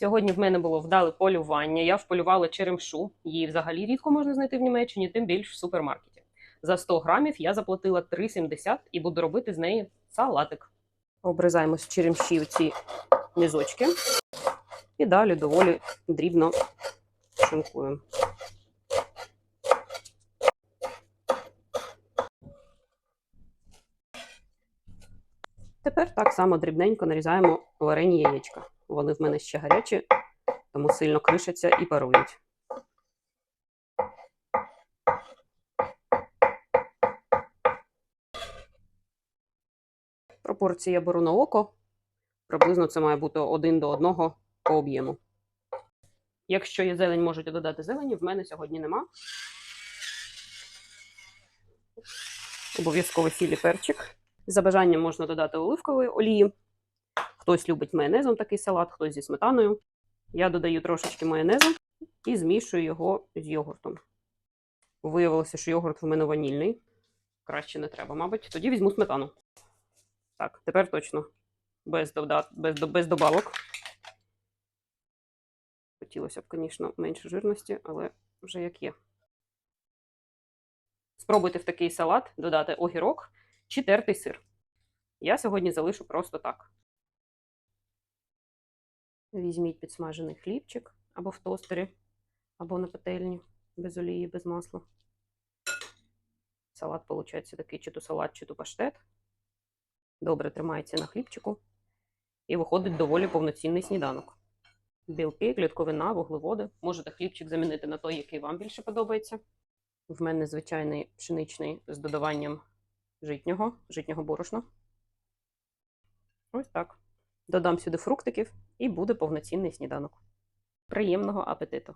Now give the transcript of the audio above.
Сьогодні в мене було вдале полювання. Я вполювала черемшу. Її взагалі рідко можна знайти в Німеччині, тим більш в супермаркеті. За 100 грамів я заплатила 3,70 і буду робити з неї салатик. Обрізаємо з черемші ці мізочки і далі доволі дрібно шинкуємо. Тепер так само дрібненько нарізаємо варені яєчка. Вони в мене ще гарячі, тому сильно кришаться і парують. Пропорції я беру на око. Приблизно це має бути один до одного по об'єму. Якщо є зелень, можете додати зелені. В мене сьогодні нема. Обов'язково сілі перчик. За бажанням можна додати оливкової олії. Хтось любить майонезом такий салат, хтось зі сметаною. Я додаю трошечки майонезу і змішую його з йогуртом. Виявилося, що йогурт в мене ванільний. Краще не треба, мабуть. Тоді візьму сметану. Так, тепер точно. Без, дода... без, без добавок. Хотілося б, звісно, менше жирності, але вже як є. Спробуйте в такий салат додати огірок чи тертий сир. Я сьогодні залишу просто так. Візьміть підсмажений хлібчик або в тостері, або на пательні, без олії, без масла. Салат виходить такий чи то салат, чи то паштет. Добре тримається на хлібчику. І виходить доволі повноцінний сніданок. Білки, клітковина, вуглеводи. Можете хлібчик замінити на той, який вам більше подобається. В мене звичайний пшеничний з додаванням житнього, житнього борошна. Ось так. Додам сюди фруктиків і буде повноцінний сніданок. Приємного апетиту!